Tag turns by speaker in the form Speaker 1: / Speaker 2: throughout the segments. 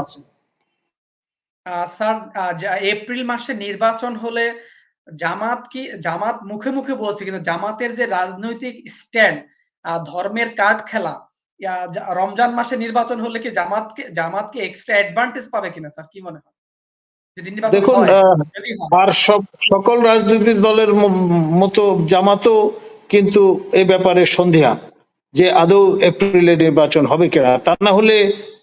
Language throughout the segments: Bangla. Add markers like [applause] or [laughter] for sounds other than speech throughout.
Speaker 1: আছে।
Speaker 2: স্যার এপ্রিল মাসে নির্বাচন হলে জামাত কি জামাত মুখে মুখে বলছে কিন্তু জামাতের যে রাজনৈতিক স্ট্যান্ড ধর্মের কার্ড খেলা রমজান মাসে নির্বাচন হলে কি জামাতকে জামাতকে এক্সট্রা অ্যাডভান্টেজ পাবে কিনা স্যার? কি মনে হয়?
Speaker 3: দেখুন আর সব সকল রাজনৈতিক দলের মতো জামাতও কিন্তু এ ব্যাপারে সন্দেহা যে আদৌ এপ্রিলে নির্বাচন হবে কিনা, তা না হলে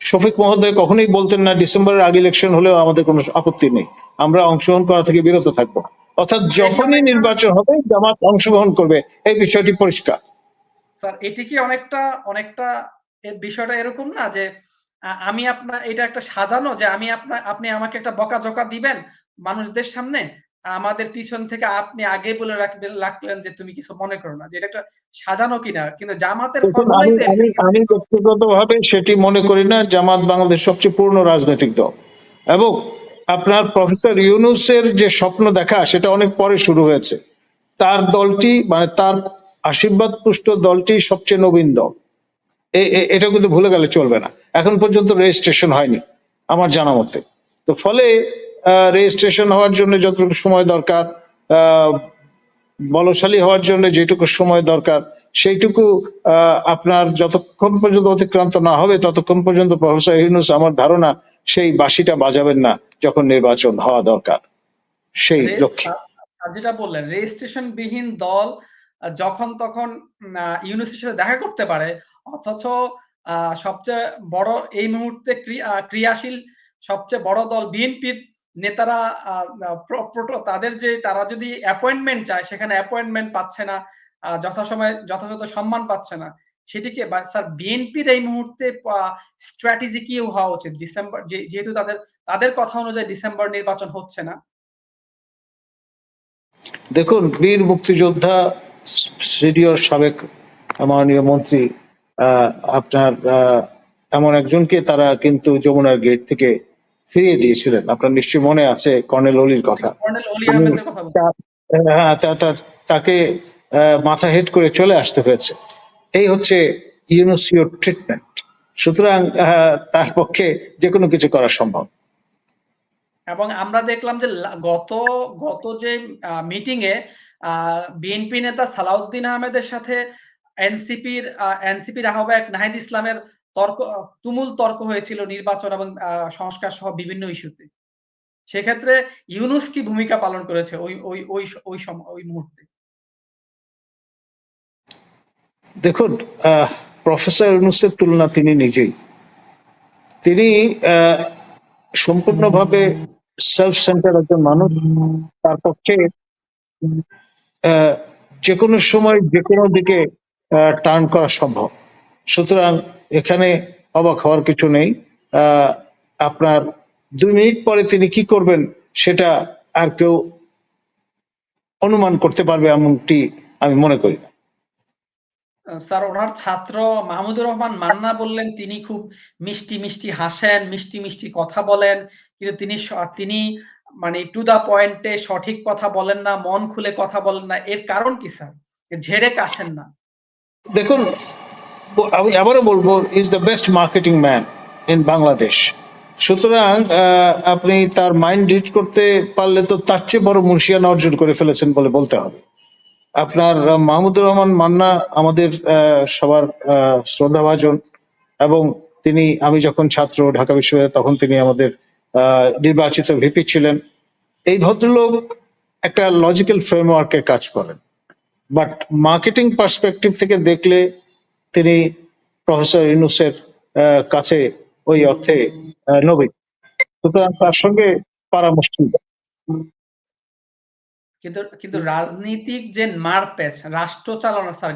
Speaker 3: শফিক মহোদয় কখনোই বলতেন না, ডিসেম্বরের আগে ইলেকশন হলেও আমাদের কোনো আপত্তি নেই। আমরা অংশগ্রহণ করা থেকে বিরত থাকব। অর্থাৎ যখনই নির্বাচন হবে, জামাত অংশগ্রহণ করবে। এই বিষয়টি পরিষ্কার।
Speaker 2: স্যার, এটি কি অনেকটা অনেকটা এর বিষয়টা এরকম না যে আমি আপনার এটা একটা সাজানো যে আমি আপনার আপনি আমাকে একটা বকা জকা দিবেন মানুষদের সামনে? আমাদের পিছন থেকে আপনি আগে বলে রাখবেন রাখলেন যে তুমি কিছু মনে করো না যে এটা একটা সাজানো কিনা কিন্তু জামাতের
Speaker 3: আমি ব্যক্তিগত ভাবে সেটি মনে করি না জামাত বাংলাদেশ সবচেয়ে পূর্ণ রাজনৈতিক দল। এবং আপনার প্রফেসর ইউনুসের যে স্বপ্ন দেখা সেটা অনেক পরে শুরু হয়েছে। তার দলটি মানে তার আশীর্বাদ পুষ্ট দলটি সবচেয়ে নবীন দল। এটা কিন্তু ভুলে গেলে চলবে না। এখন পর্যন্ত রেজিস্ট্রেশন হয়নি আমার জানা মতে। তো ফলে রেজিস্ট্রেশন হওয়ার জন্য যতটুকু সময় দরকার বলশালী হওয়ার জন্য যেটুকু সময় দরকার সেইটুকু আপনার যতক্ষণ পর্যন্ত অতিক্রান্ত না হবে ততক্ষণ পর্যন্ত প্রফেসর ইউনুস আমার ধারণা সেই বাসিটা বাজাবেন না যখন নির্বাচন হওয়া দরকার। সেই লক্ষ্যে।
Speaker 2: যেটা বললেন রেজিস্ট্রেশন বিহীন দল যখন তখন ইউনুসের সাথে দেখা করতে পারে অথচ সবচেয়ে বড় এই মুহূর্তে ক্রিয়াশীল সবচেয়ে বড় দল বিএনপির নেতারা প্রোটো, তাদের যে তারা যদি অ্যাপয়েন্টমেন্ট চায়, সেখানে অ্যাপয়েন্টমেন্ট পাচ্ছে না যথাসময়ে, যথাযথ সম্মান পাচ্ছে না, সেটিকে স্যার বিএনপির এই মুহূর্তে স্ট্র্যাটেজি কি হওয়া উচিত? ডিসেম্বর যেহেতু তাদের তাদের কথা অনুযায়ী ডিসেম্বর নির্বাচন হচ্ছে না।
Speaker 3: দেখুন, বীর মুক্তিযোদ্ধা সিনিয়র সাবেক মাননীয় মন্ত্রী আপনার এমন একজনকে তারা কিন্তু যমুনার গেট থেকে ফিরিয়ে দিয়েছিলেন। আপনার নিশ্চয়ই মনে আছে কর্নেল অলির কথা। হ্যাঁ তাকে মাথা হেড করে চলে আসতে হয়েছে। এই হচ্ছে ইউনিসিও ট্রিটমেন্ট সুতরাং তার পক্ষে যে কোনো কিছু করা সম্ভব।
Speaker 2: এবং আমরা দেখলাম যে গত গত যে মিটিং এ বিএনপি নেতা সালাউদ্দিন আহমেদের সাথে এনসিপির এনসিপির আহ্বায়ক নাহিদ ইসলামের তর্ক, তুমুল তর্ক হয়েছিল নির্বাচন এবং সংস্কার সহ বিভিন্ন ইস্যুতে। সেক্ষেত্রে ইউনুস কি ভূমিকা পালন করেছে ওই ওই ওই ওই ওই মুহূর্তে?
Speaker 3: দেখুন প্রফেসর ইউনুসের তুলনা তিনি নিজেই। তিনি সম্পূর্ণভাবে সেলফ সেন্টার একজন মানুষ। তার পক্ষে যে কোনো সময় যে কোনো দিকে টার্ন করা সম্ভব। সুতরাং এখানে অবাক হওয়ার কিছু নেই। আপনার দুই মিনিট পরে তিনি কি করবেন সেটা আর কেউ অনুমান করতে পারবে এমনটি আমি মনে করি না।
Speaker 2: স্যার ওনার ছাত্র মাহমুদুর রহমান মান্না বললেন তিনি খুব মিষ্টি মিষ্টি হাসেন মিষ্টি মিষ্টি কথা বলেন কিন্তু তিনি তিনি মানে টু দা পয়েন্টে সঠিক কথা বলেন না মন খুলে কথা বলেন না। এর কারণ কি স্যার? ঝেড়ে কাশেন না।
Speaker 3: দেখুন আমি আবারও বলব is the best marketing man in Bangladesh সুতরাং আপনি তার মাইন্ড রিড করতে পারলে তো তার চেয়ে বড় মুন্সিয়ানা অর্জন করে ফেলেছেন বলে বলতে হবে। আপনার মাহমুদুর রহমান মান্না আমাদের সবার শ্রদ্ধাভাজন এবং তিনি, আমি যখন ছাত্র ঢাকা বিশ্ববিদ্যালয়, তখন তিনি আমাদের নির্বাচিত ভিপি ছিলেন। এই ভদ্রলোক একটা লজিক্যাল ফ্রেমওয়ার্কে কাজ করেন। বাট মার্কেটিং পার্সপেক্টিভ থেকে দেখলে তিনি প্রফেসর ইউনুসের কাছে ওই অর্থে নবীন। সুতরাং তার সঙ্গে পারা মুশকিল
Speaker 2: কিন্তু কিন্তু রাজনীতিক যে মারপ্যাচ রাষ্ট্র চালানো স্যার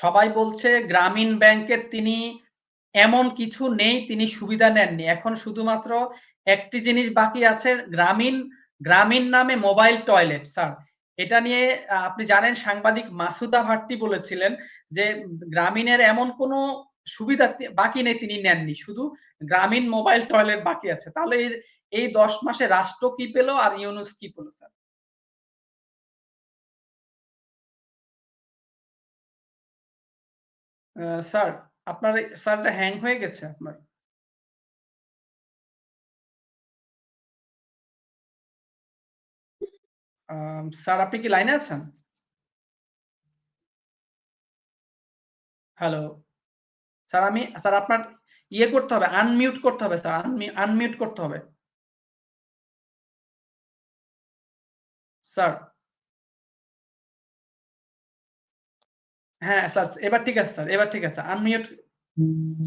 Speaker 2: সবাই বলছে গ্রামীণ ব্যাংকের তিনি এমন কিছু নেই, তিনি সুবিধা নেননি। এখন শুধুমাত্র একটি জিনিস বাকি আছে, গ্রামীণ গ্রামীণ নামে মোবাইল টয়লেট, স্যার। এটা নিয়ে আপনি জানেন সাংবাদিক মাসুদা ভাট্টি বলেছিলেন যে গ্রামীণের এমন কোনো সুবিধা বাকি নেই তিনি নেননি। শুধু গ্রামীণ মোবাইল টয়লেট বাকি আছে। তাহলে এই দশ মাসে রাষ্ট্র কি পেল আর ইউনুস কি পেল, স্যার? স্যার, আপনার স্যার হ্যাং হয়ে গেছে আপনার। স্যার আপনি কি লাইনে আছেন? হ্যালো? স্যার আমি স্যার আপনার ইয়ে করতে হবে, আনমিউট করতে হবে স্যার। আনমিউট করতে হবে। স্যার। হ্যাঁ, স্যার এবার ঠিক আছে স্যার, এবার ঠিক আছে। আনমিউট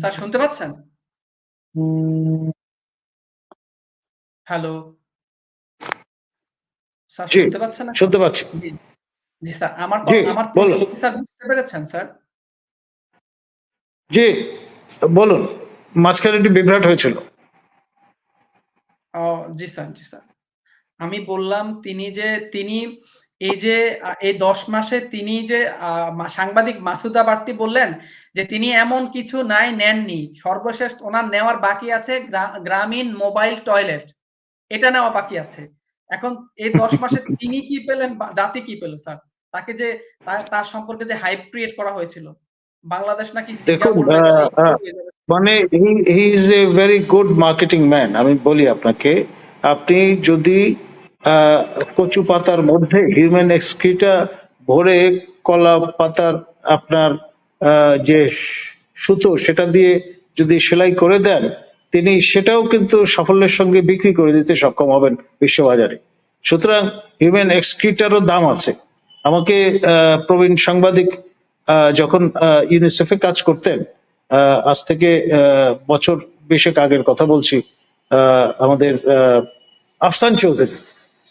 Speaker 2: স্যার শুনতে পাচ্ছেন? হ্যালো? স্যার শুনতে পাচ্ছেন
Speaker 3: শুনতে পাচ্ছি।
Speaker 2: জি, স্যার। আমার আমার স্যার বুঝতে পেরেছেন স্যার?
Speaker 3: জি, বলুন। মাঝখানে একটু বিভ্রাট হয়েছিল।
Speaker 2: ও জি স্যার, জি স্যার। আমি বললাম তিনি যে তিনি এই যে এই ১০ মাসে তিনি যে সাংবাদিক মাসুদা বাট্টি বললেন যে তিনি এমন কিছু নাই নেননি। সর্বশেষ ওনার নেওয়ার বাকি আছে গ্রা গ্রামীণ মোবাইল টয়লেট। এটা নেওয়া বাকি আছে। এখন এই ১০ মাসে তিনি কি পেলেন জাতি কি পেল স্যার? তাকে যে তার সম্পর্কে যে হাইপ ক্রিয়েট করা হয়েছিল। বাংলাদেশ নাকি।
Speaker 3: মানে he is a very good marketing man. আমি বলি আপনাকে, আপনি যদি কচু পাতার মধ্যে হিউম্যান এক্সক্রিটা ভরে কলা পাতার আপনার যে সুতো সেটা দিয়ে যদি সেলাই করে দেন, তিনি সেটাও কিন্তু সাফল্যের সঙ্গে বিক্রি করে দিতে সক্ষম হবেন বিশ্ববাজারে। সুতরাং হিউম্যান এক্সক্রিটারও দাম আছে। আমাকে প্রবীণ সাংবাদিক যখন ইউনিসেফে কাজ করতেন, আজ থেকে বছর বিশেক আগের কথা বলছি। আমাদের আফসান চৌধুরী।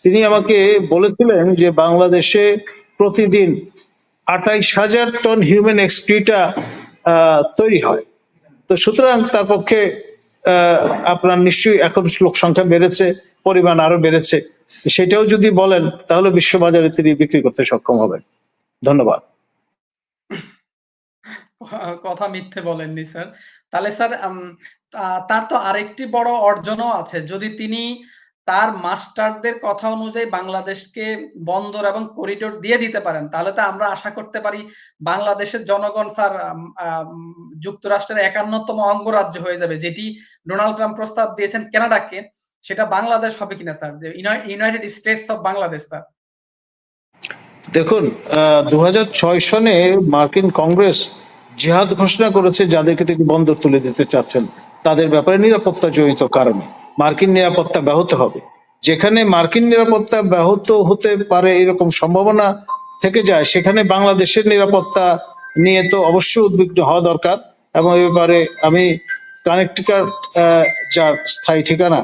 Speaker 3: তিনি আমাকে বলেছিলেন যে বাংলাদেশে প্রতিদিন ২৮,০০০ টন হিউম্যান এক্সক্রিটা তৈরি হয়। তো সুতরাং তার পক্ষে আপনার নিশ্চয়ই এখন লোক সংখ্যা বেড়েছে, পরিমাণ আরও বেড়েছে। সেটাও যদি বলেন তাহলে বিশ্ববাজারে তিনি বিক্রি করতে সক্ষম হবেন। ধন্যবাদ।
Speaker 2: কথা মিথ্যে বলেননি স্যার। তাহলে স্যার তার তো আরেকটি বড় অর্জনও আছে। যদি তিনি তার মাস্টারদের কথা অনুযায়ী বাংলাদেশকে বন্দর এবং করিডোর দিয়ে দিতে পারেন, তাহলে তো আমরা আশা করতে পারি বাংলাদেশের জনগণ স্যার যুক্তরাষ্ট্রের ৫১তম অঙ্গরাজ্য হয়ে যাবে। যেটি ডোনাল্ড ট্রাম্প প্রস্তাব দিয়েছেন কানাডাকে, সেটা বাংলাদেশ হবে কিনা স্যার? যে United States of Bangladesh sir.
Speaker 3: দেখুন, ২০০৬ সনে মার্কিন কংগ্রেস জিহাদ ঘোষণা করেছে যাদেরকে তিনি বন্দর তুলে দিতে চাচ্ছেন। তাদের ব্যাপারে নিরাপত্তা জড়িত কারণে। মার্কিন নিরাপত্তা ব্যাহত হবে। যেখানে মার্কিন নিরাপত্তা ব্যাহত হতে পারে এরকম সম্ভাবনা থেকে যায়, সেখানে বাংলাদেশের নিরাপত্তা নিয়ে তো অবশ্যই উদ্বিগ্ন হওয়া দরকার এবং এ ব্যাপারে আমি কানেকটিকাট আ যার স্থায়ী ঠিকানা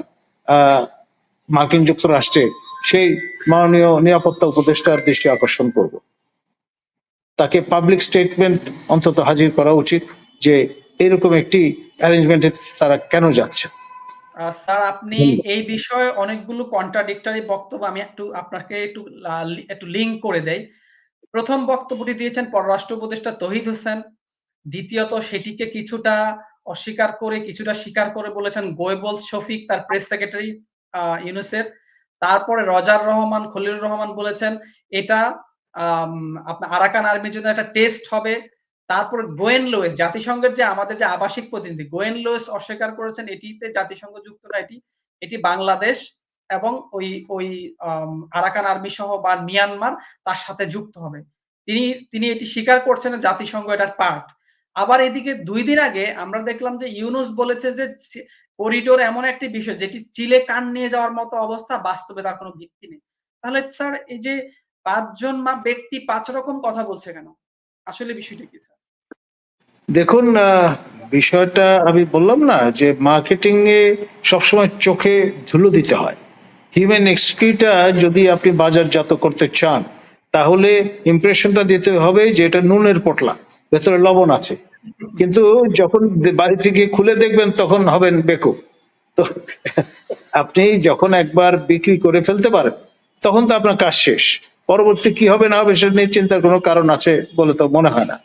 Speaker 3: মার্কিন যুক্তরাষ্ট্রে, সেই মাননীয় নিরাপত্তা উপদেষ্টার দৃষ্টি আকর্ষণ করব। তাকে পাবলিক স্টেটমেন্ট অন্তত হাজির করা উচিত যে এরকম একটি অ্যারেঞ্জমেন্টে তারা কেন যাচ্ছে।
Speaker 2: স্যার আপনি এই বিষয়ে অনেকগুলো কন্ট্রাডিক্টরি বক্তব্য আমি একটু আপনাকে একটু একটু লিঙ্ক করে দেই। প্রথম বক্তব্যটি দিয়েছেন পররাষ্ট্র উপদেষ্টা তৌহিদ হোসেন। দ্বিতীয়ত সেটিকে কিছুটা অস্বীকার করে কিছুটা স্বীকার করে বলেছেন গোয়েবলস শফিক তার প্রেস সেক্রেটারি আ ইউনূসের। তারপরে রজার রহমান, খলিলুর রহমান বলেছেন এটা আপনার আরাকান আর্মির জন্য একটা টেস্ট হবে। তারপরে গোয়েন লোয়েস জাতিসংঘের যে আমাদের যে আবাসিক প্রতিনিধি, গোয়েন লোয়েস অস্বীকার করেছেন এটিতে জাতিসংঘ যুক্ত না, এটি। এটি বাংলাদেশ এবং ওই ওই আরাকান আর্মি সহ বা মিয়ানমার তার সাথে যুক্ত হবে। তিনি তিনি এটি স্বীকার করছেন জাতিসংঘ এটার পার্ট। আবার এদিকে দুই দিন আগে আমরা দেখলাম যে ইউনুস বলেছে যে করিডোর এমন একটি বিষয় যেটি চিলে কান নিয়ে যাওয়ার মতো অবস্থা, বাস্তবে তার কোনো ভিত্তি নেই। তাহলে স্যার, এই যে পাঁচজন মা ব্যক্তি পাঁচ রকম কথা বলছে কেন? আসলে বিষয়টা কি, স্যার?
Speaker 3: দেখুন বিষয়টা আমি বললাম না যে মার্কেটিং এ সবসময় চোখে ধুলো দিতে হয়। হিউম্যান এক্সক্রিটা যদি আপনি বাজারজাত করতে চান, তাহলে ইমপ্রেশনটা দিতে হবে যে এটা নুনের পোটলা। ভেতরে লবণ আছে। কিন্তু যখন বাড়ি থেকে খুলে দেখবেন তখন হবেন বেকুব। তো [laughs] আপনি যখন একবার বিক্রি করে ফেলতে পারেন, তখন তো আপনার কাজ শেষ। পরবর্তী কি হবে না হবে সেটা নিয়ে চিন্তার কোনো কারণ আছে বলে তো মনে হয় না।